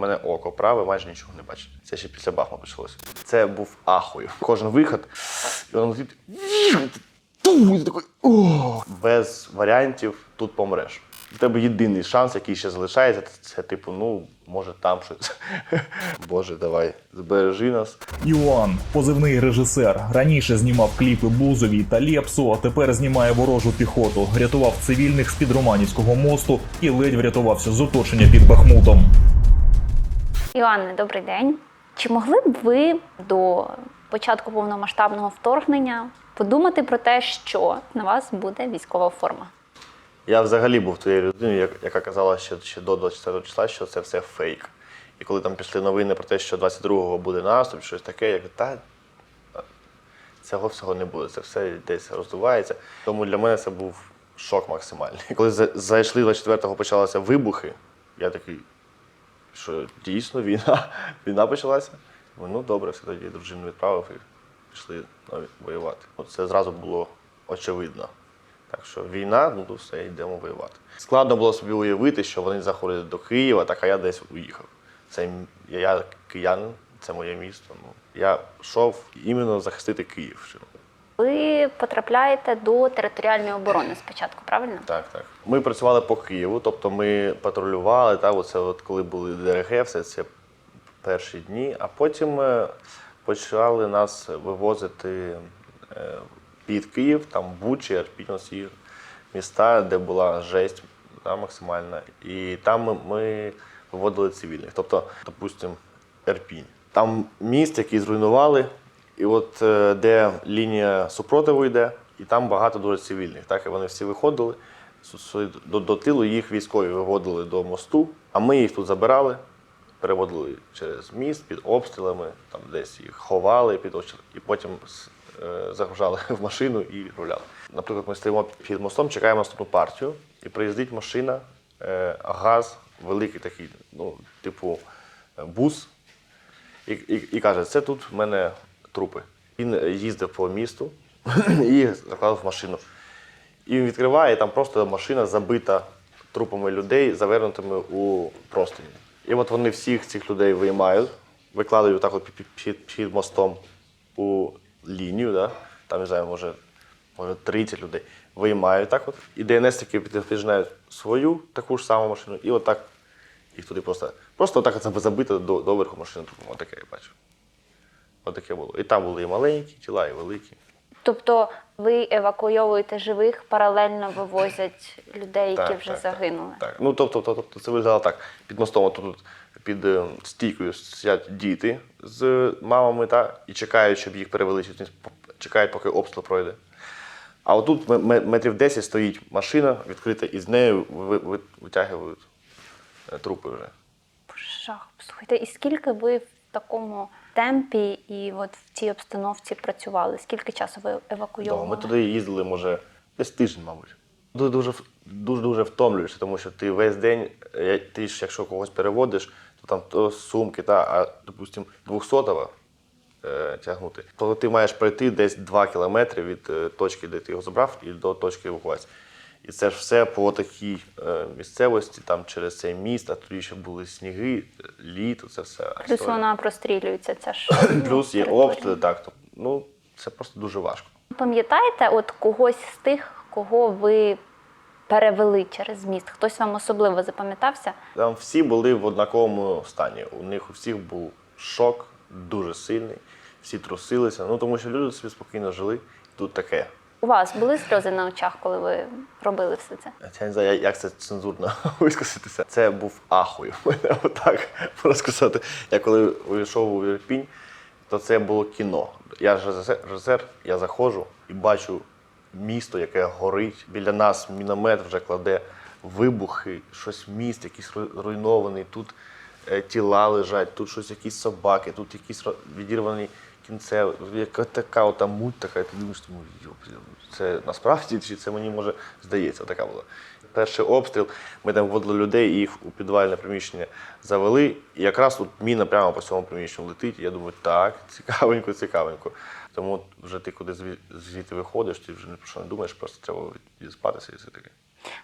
Мене око праве, майже нічого не бачить. Це ще після Бахма почалося. Це був ахою. Кожен виход, і воно такий, «О!» Без варіантів тут помреш. У тебе єдиний шанс, який ще залишається, це, типу, ну, може там щось. Боже, давай, збережи нас. Іоанн, позивний режисер, раніше знімав кліпи Бузові та Лєпсу, а тепер знімає ворожу піхоту, рятував цивільних з під Романівського мосту і ледь врятувався з оточення під Бахмутом. Іоанне, добрий день. Чи могли б ви до початку повномасштабного вторгнення подумати про те, що на вас буде військова форма? Я взагалі був тією людиною, яка казала ще, ще до 24 числа, що це все фейк. І коли там пішли новини про те, що 22-го буде наступ, щось таке, я кажу, та цього всього не буде, це все десь роздувається. Тому для мене це був шок максимальний. Коли за- зайшли 24-го, почалися вибухи, я такий, що дійсно війна, війна почалася. Ну добре, все тоді дружину відправив і пішли нові воювати. От Це зразу було очевидно. Так що війна, ну то все, йдемо воювати. Складно було собі уявити, що вони заходять до Києва, так а я десь уїхав. Це я киянин, це моє місто. Ну, я йшов іменно захистити Київщину. Ви потрапляєте до територіальної оборони спочатку, правильно? Так, так. Ми працювали по Києву, тобто ми патрулювали, та, оце от коли були ДРГ, все це перші дні, а потім е, почали нас вивозити е, під Київ, там Бучі, Арпінь, ці міста, де була жесть та, максимальна. І там ми виводили цивільних. Тобто, допустимо, Ерпінь. Там міст, який зруйнували, і от е, де лінія супротиву йде, і там багато дуже цивільних. Так, і вони всі виходили до, до тилу, їх військові виводили до мосту, а ми їх тут забирали, переводили через міст під обстрілами, там десь їх ховали під обстріл, і потім е, загружали в машину і відправляли. Наприклад, ми стоїмо під мостом, чекаємо наступну партію, і приїздить машина, е, газ, великий такий, ну, типу бус, і, і, і каже, це тут в мене трупи. Він їздив по місту і заклав в машину. І він відкриває, і там просто машина забита трупами людей, завернутими у простині. І от вони всіх цих людей виймають, викладають так от під, під, мостом у лінію, да? там не знаю, може, може 30 людей. Виймають так от. І ДНСники під'їжджають свою таку ж саму машину, і отак їх туди просто. Просто отак це забито до, до верху машини. Отаке я бачив. Отаке було. І там були і маленькі тіла, і великі. Тобто ви евакуйовуєте живих, паралельно вивозять людей, які Так, вже загинули. Так, Ну, тобто, тобто, це виглядало так. Під мостом, тут під е, стійкою сидять діти з мамами та, і чекають, щоб їх перевели, чекають, поки обстріл пройде. А отут метрів 10 стоїть машина відкрита, і з нею ви- ви- витягують е, трупи вже. Жах. Слухайте, і скільки ви в такому темпі і от в цій обстановці працювали? Скільки часу ви Да, евакуйовували? ми туди їздили, може, десь тиждень, мабуть. Дуже дуже дуже дуже втомлюєшся, тому що ти весь день, е, ти ж якщо когось переводиш, то там то сумки, та, а допустим, 200-го е, тягнути, то ти маєш пройти десь 2 кілометри від е, точки, де ти його забрав, і до точки евакуації. І це ж все по такій е, місцевості, там через цей міст, а тоді ще були сніги, е, літо, це все. Плюс історія. вона прострілюється. Ця ж Плюс є обстріли, так. то, Ну, це просто дуже важко. Пам'ятаєте, от когось з тих, кого ви перевели через міст? Хтось вам особливо запам'ятався? Там всі були в однаковому стані. У них у всіх був шок дуже сильний, всі трусилися. Ну тому що люди собі спокійно жили. Тут таке. У вас були сльози на очах, коли ви робили все це? Я не знаю, як це цензурно висказатися. Це був ахою. Отак можна сказати. Я коли увійшов у Ірпінь, то це було кіно. Я ж режисер, режисер, я заходжу і бачу місто, яке горить. Біля нас міномет вже кладе вибухи, щось міст, якийсь руйнований. Тут е, тіла лежать, тут щось якісь собаки, тут якісь відірвані кінцеві. Яка така ота муть така, і ти думаєш, тому «Йоп, це насправді чи це мені може здається, така була. Перший обстріл, ми там вводили людей, їх у підвальне приміщення завели. І якраз тут міна прямо по цьому приміщенню летить. І я думаю, так, цікавенько, цікавенько. Тому вже ти куди звідти виходиш, ти вже ні про що не думаєш, просто треба відспатися і все таке.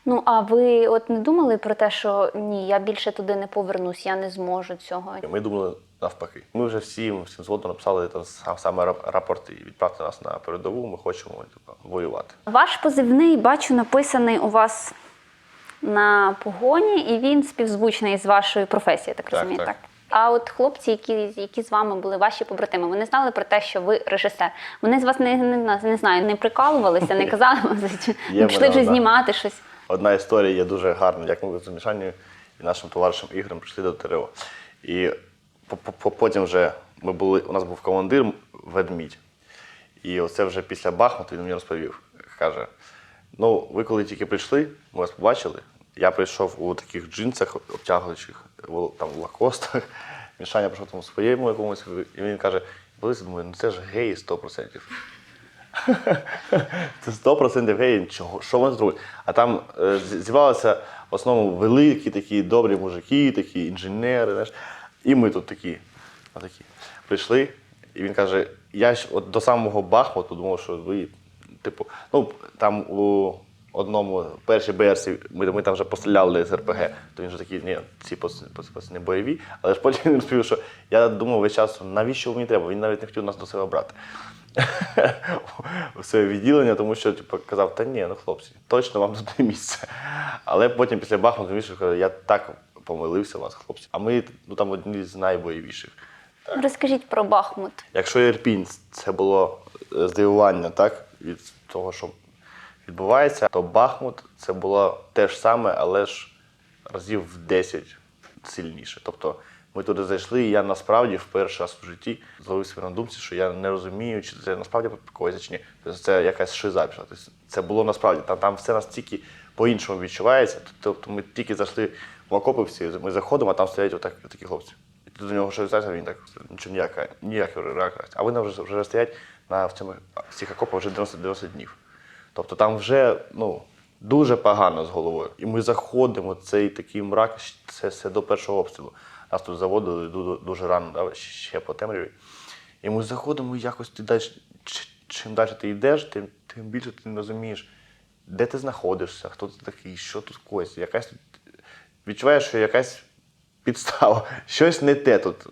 Ну а ви от не думали про те, що ні, я більше туди не повернусь, я не зможу цього. Ми думали навпаки. Ми вже всім всім згодом написали там сам- саме рап- рапорти. Відправте нас на передову. Ми хочемо типу, воювати. Ваш позивний бачу написаний у вас на погоні, і він співзвучний з вашою професією, так Так, розумію. так. Так. А от хлопці, які, які з вами були ваші побратими, вони знали про те, що ви режисер. Вони з вас не, не, не знаю, не прикалувалися, не казали, не пішли вже знімати щось. Одна історія є дуже гарна, як ми з Мішанію і нашим товаришем Ігорем прийшли до ТРО. І по- по- по- потім вже ми були, у нас був командир ведмідь. І оце вже після Бахмуту він мені розповів. Каже: ну, ви коли тільки прийшли, ми вас побачили. Я прийшов у таких джинсах обтягуючих, там лакостах. Мішаня прийшов там у своєму якомусь, і він каже: думаю, ну це ж геї 100%. Це 100% геї, чого, що вони зробили. А там е, зібралися в основному великі такі добрі мужики, такі інженери. Знаєш. І ми тут такі, отакі. Прийшли, і він каже: я ж от до самого Бахмуту думав, що ви, типу, ну там у одному першій берсі ми, ми там вже постріляли з РПГ, то він вже такий, ні, ці не бойові. Але ж потім він розповів, що я думав весь час, навіщо мені треба? Він навіть не хотів нас до себе брати. в своє відділення, тому що типу, казав, та ні, ну хлопці, точно вам тут не місце. Але потім після Бахмуту він каже, я так помилився вас, хлопці. А ми ну, там одні з найбойовіших. Розкажіть про Бахмут. Якщо Ірпінь це було е, здивування так, від того, що відбувається, то Бахмут це було те ж саме, але ж разів в 10 сильніше. Тобто ми туди зайшли, і я насправді вперше раз в житті зловив себе на думці, що я не розумію, чи це насправді когось чи ні. Тобто це якась шиза пішла. Тобто це було насправді. Там, там все настільки по-іншому відчувається. Тобто ми тільки зайшли в окопи всі, ми заходимо, а там стоять отак, такі хлопці. І ти до нього щось а він так нічого ніяка, ніякої реакції. А вони вже, вже стоять на в цьому в цих окопах вже 90, 90 днів. Тобто там вже ну, дуже погано з головою. І ми заходимо, цей такий мрак, це все до першого обстрілу. Нас тут заводили ду- дуже рано, да, ще по темряві. І ми заходимо, якось ти далі, чим далі ти йдеш, тим, тим більше ти не розумієш, де ти знаходишся, хто ти такий, що тут коїться. Якась відчуваєш, що якась підстава, щось не те тут.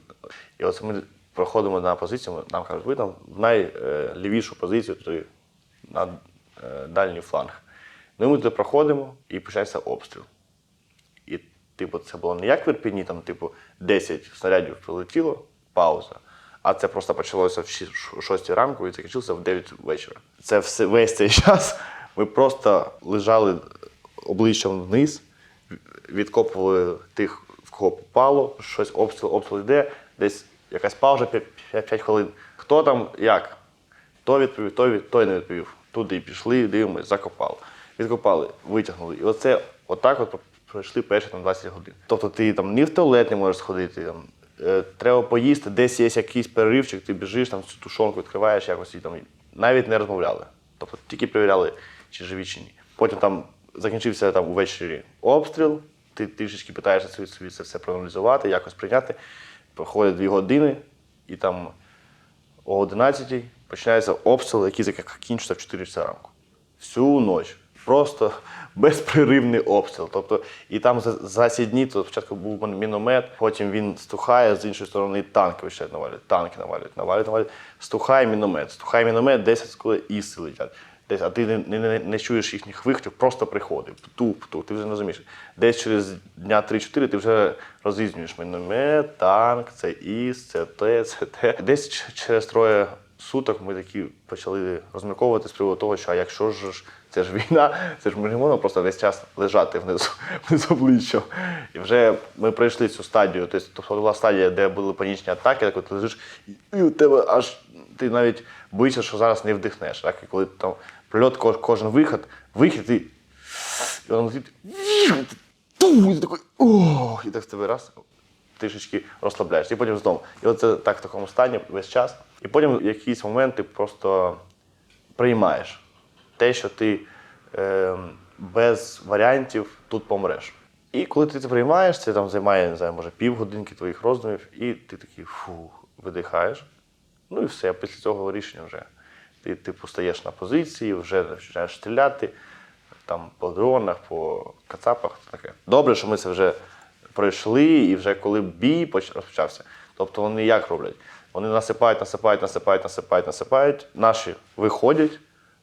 І от ми проходимо на позицію, нам кажуть, ви там в найлівішу позицію, на дальній фланг. Ну і ми туди проходимо і починається обстріл. І, типу, це було не як в Ірпіні, там, типу, 10 снарядів прилетіло, пауза. А це просто почалося в 6 ранку і закінчилося в 9 вечора. Це все, весь цей час ми просто лежали обличчям вниз, відкопували тих, в кого попало, щось обстріл, обстріл йде, десь якась пауза 5, хвилин. Хто там, як? Той відповів, той, той не відповів. Туди пішли, дивимось, закопали. Відкопали, витягнули. І оце отак от пройшли перші там 20 годин. Тобто ти там ні в туалет не можеш сходити, там, е, треба поїсти, десь є якийсь переривчик, ти біжиш, там цю тушонку відкриваєш якось і там навіть не розмовляли. Тобто тільки перевіряли, чи живі, чи ні. Потім там закінчився там увечері обстріл, ти трішечки питаєшся собі, це все проаналізувати, якось прийняти. Проходять дві години, і там о 11 починається обстріл, який закінчиться в 4 часа ранку. Всю ніч. Просто безпреривний обстріл. Тобто, і там за, ці дні то спочатку був міномет, потім він стухає, з іншої сторони танки починають навалюють, танки навалюють, навалюють, навалюють. Стухає міномет, стухає міномет, 10 секунд іси летять. Десь, а ти не, не, не, не чуєш їхніх вихтів, просто приходив. Туп, туп, ти вже не розумієш. Десь через дня 3-4 ти вже розрізнюєш міномет, танк, це іс, це те, це те. Десь через троє суток ми такі почали розмірковувати з приводу того, що а якщо ж це ж війна, це ж ми не можемо просто весь час лежати внизу, внизу обличчя. І вже ми пройшли цю стадію. Тобто тобто була стадія, де були панічні атаки, так от ти лежиш, і у тебе аж ти навіть боїшся, що зараз не вдихнеш. Так? І коли там прильот, кожен вихід, вихід, і, і воно летить, і ти такий, о, і так в тебе раз трішечки розслабляєш, і потім знову. І оце так в такому стані весь час. І потім в якийсь момент ти просто приймаєш те, що ти е, без варіантів тут помреш. І коли ти це приймаєш, це там займає, не знаю, може півгодинки твоїх роздумів, і ти такий фу, видихаєш. Ну і все, після цього рішення вже ти типу стаєш на позиції, вже починаєш стріляти, там по дронах, по кацапах. Таке. Добре, що ми це вже пройшли, і вже коли бій розпочався. Тобто вони як роблять? Вони насипають, насипають, насипають, насипають, насипають. Наші виходять,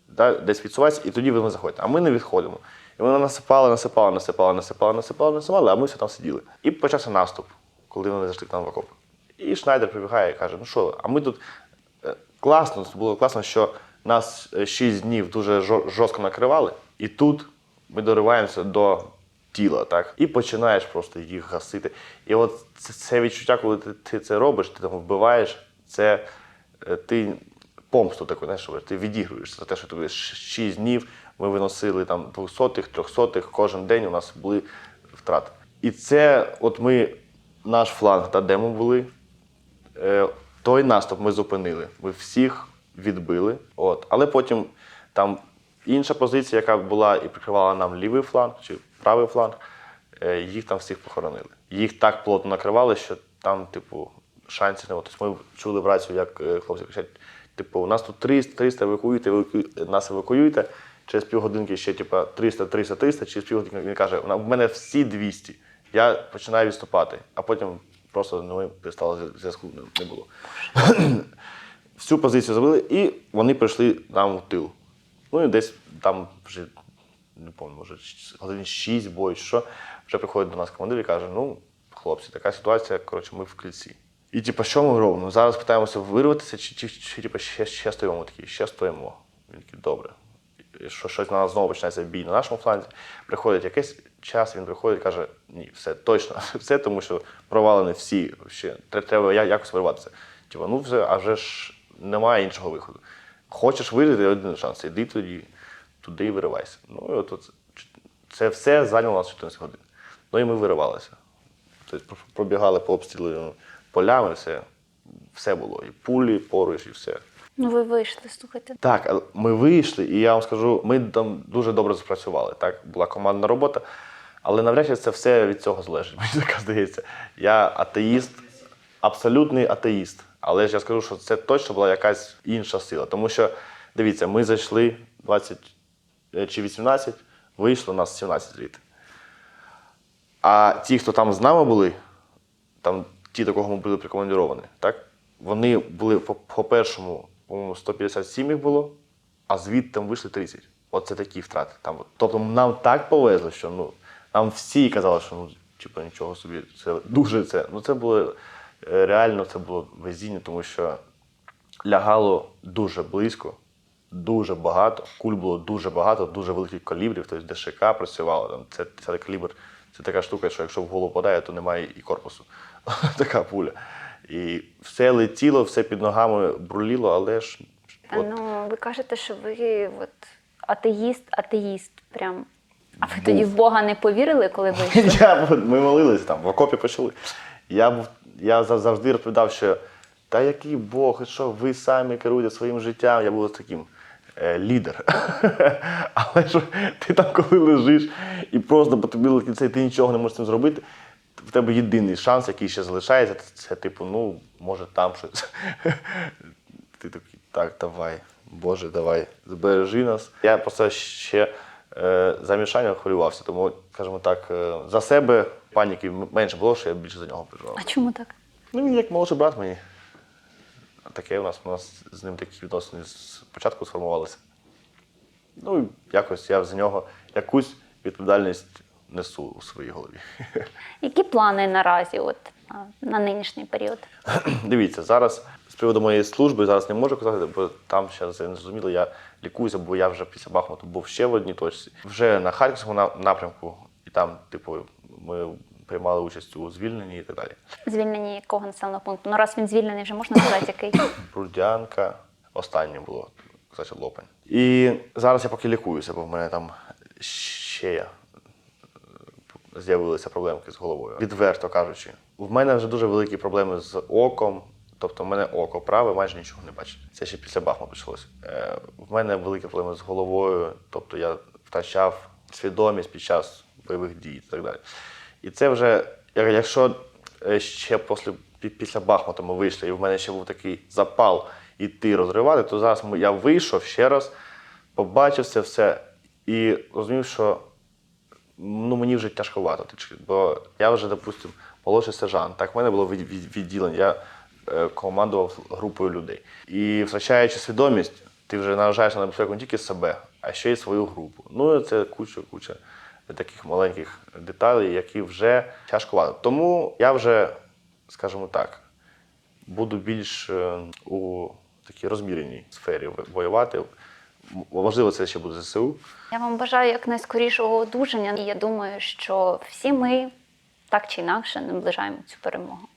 да, десь відсуваються, і тоді вони заходять. А ми не відходимо. І вони насипали, насипали, насипали, насипали, насипали, насипали, а ми все там сиділи. І почався наступ, коли вони зайшли к нам в окоп. І Шнайдер прибігає і каже: ну що, а ми тут е, класно, було класно, що нас 6 днів дуже жор- жорстко накривали, і тут ми дориваємося до тіла, так? І починаєш просто їх гасити. І от це, відчуття, коли ти, ти це робиш, ти там вбиваєш, це е, ти помсту таку, знаєш, ти відігруєшся за те, що тобі 6 днів ми виносили там 200-х, 300-х, кожен день у нас були втрати. І це, от ми, наш фланг, та де ми були, е, той наступ ми зупинили. Ми всіх відбили. От. Але потім там інша позиція, яка була і прикривала нам лівий фланг чи правий фланг, е, їх там всіх похоронили. Їх так плотно накривали, що там, типу, шансів не було. Тобто ми чули в рацію, як е, хлопці кричать: типу, у нас тут 300, 300 евакуюйте, евакуюйте, нас евакуюйте. Через півгодинки ще типу, 300, 300, 300, через півгодинки він каже, в мене всі 200. Я починаю відступати, а потім просто ну, ми зв'язку не- не було. Всю позицію забили, і вони прийшли нам в тил. Ну і десь там вже не пам'ятаю, може, годин 6 бою, що, вже приходить до нас командир і каже: ну, хлопці, така ситуація, коротше, ми в кільці. І типу, що ми робимо? Зараз питаємося вирватися, чи, чи, чи, типу, ще, ще стоїмо такі, ще стоїмо. Він такий, добре. І Що щось на нас знову починається бій на нашому фланзі. Приходить якийсь час, він приходить і каже: ні, все точно, все, тому що провалені всі. Ще тре- треба якось вирватися. Типу, ну все, а вже ж немає іншого виходу. Хочеш вижити один шанс, іди тоді туди і виривайся. Ну і от, це все зайняло нас 14 годин. Ну і ми виривалися. Тобто пробігали по обстрілу полями, все, все було. І пулі поруч, і все. Ну ви вийшли, слухайте. Так, ми вийшли, і я вам скажу, ми там дуже добре запрацювали. Так, була командна робота, але навряд чи це все від цього залежить. Мені так здається. Я атеїст, абсолютний атеїст. Але ж я скажу, що це точно була якась інша сила. Тому що, дивіться, ми зайшли 20 е, чи 18, вийшло нас 17 звідти. А ті, хто там з нами були, там ті, до кого ми були прикомандіровані, так? Вони були по, по першому, по-моєму, 157 їх було, а звідти там вийшли 30. Оце такі втрати. Там. Тобто нам так повезло, що ну, нам всі казали, що ну, типу, нічого собі, це дуже це. Ну, це було е, реально це було везіння, тому що лягало дуже близько, дуже багато. Куль було дуже багато, дуже великих калібрів. Тобто ДШК працювало. Там, це 10 калібр. Це така штука, що якщо в голову падає, то немає і корпусу. така пуля. І все летіло, все під ногами бруліло, але ж. От, Ну, ви кажете, що ви от, атеїст, атеїст. Прям. А ви тоді в Бога не повірили, коли вийшли? я, ми молилися там, в окопі почали. Я, був, я завжди розповідав, що та який Бог, і що ви самі керуєте своїм життям. Я був таким лідер. Але що ти там коли лежиш і просто по тобі летить це, ти нічого не можеш з цим зробити. В тебе єдиний шанс, який ще залишається, це, це типу, ну, може там щось. Ти такий, так, давай, Боже, давай, збережи нас. Я просто ще е, за мішання хвилювався, тому, скажімо так, е, за себе паніки менше було, що я більше за нього переживав. А чому так? Ну, він як молодший брат мені. Таке у нас, у нас з ним такі відносини з початку сформувалися. Ну, якось я за нього якусь відповідальність несу у своїй голові. Які плани наразі, от на, на нинішній період? Дивіться, зараз з приводу моєї служби зараз не можу казати, бо там ще це не зрозуміло. Я лікуюся, бо я вже після Бахмуту був ще в одній точці. Вже на Харківському напрямку, і там, типу, ми приймали участь у звільненні і так далі. Звільнені якого населеного пункту? Ну, раз він звільнений, вже можна сказати, який. Брудянка, останнє було, кстати, лопань. І зараз я поки лікуюся, бо в мене там ще е, з'явилися проблемки з головою. Відверто кажучи, в мене вже дуже великі проблеми з оком. Тобто, в мене око праве майже нічого не бачить. Це ще після Бахму почалося. Е, в мене великі проблеми з головою, тобто я втрачав свідомість під час бойових дій і так далі. І це вже, якщо е, ще після, пі- після Бахмута ми вийшли, і в мене ще був такий запал іти розривати, то зараз я вийшов ще раз, побачив це все, І розумів, що ну, мені вже тяжковато. Бо я вже, допустим, молодший сержант. Так, в мене було від- від- відділення. Я е, командував групою людей. І втрачаючи свідомість, ти вже наражаєш на небезпеку не тільки себе, а ще й свою групу. Ну, це куча, куча таких маленьких деталей, які вже тяжковато. Тому я вже, скажімо так, буду більш е, у такій розміреній сфері воювати. Можливо, це ще буде ЗСУ. Я вам бажаю якнайскорішого одужання, і я думаю, що всі ми так чи інакше наближаємо цю перемогу.